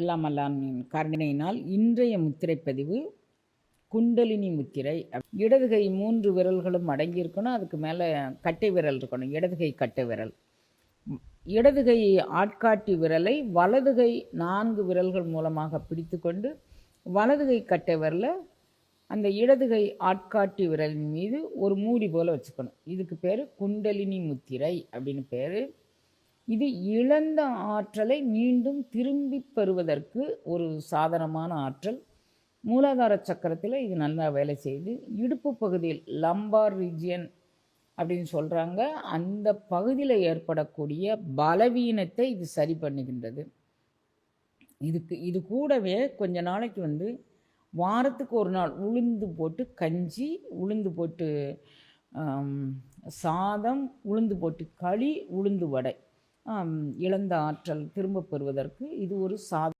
எல்லாம் அல்லாமின் கருணையினால் இன்றைய முத்திரை பதிவு குண்டலினி முத்திரை. இடது கை மூன்று விரல்களும் அடங்கியிருக்கணும். அதுக்கு மேலே கட்டை விரல் இருக்கணும். இடது கை கட்டை விரல். இடது கை ஆட்காட்டி விரலை வலது கை நான்கு விரல்கள் மூலமாக பிடித்து கொண்டு வலது கை கட்டை விரலை அந்த இடது கை ஆட்காட்டி விரலின் மீது ஒரு மூடி போல் வச்சுக்கணும். இதுக்கு பேர் குண்டலினி முத்திரை அப்படின்னு பேர். இது இழந்த ஆற்றலை மீண்டும் திரும்பி பெறுவதற்கு ஒரு சாதனமான ஆற்றல். மூலாதார சக்கரத்தில் இது நல்லா வேலை செய்யுது இடுப்பு பகுதியில் லம்பார் ரீஜியன் அப்படின்னு சொல்கிறாங்க அந்த பகுதியில் ஏற்படக்கூடிய பலவீனத்தை இது சரி பண்ணுகின்றது. இதுக்கு இது கூடவே கொஞ்ச நாளைக்கு வந்து வாரத்துக்கு ஒரு நாள் உளுந்து போட்டு கஞ்சி உளுந்து போட்டு சாதம் உளுந்து போட்டு களி உளுந்து வடை. இழந்த ஆற்றல் திரும்ப பெறுவதற்கு இது ஒரு சாத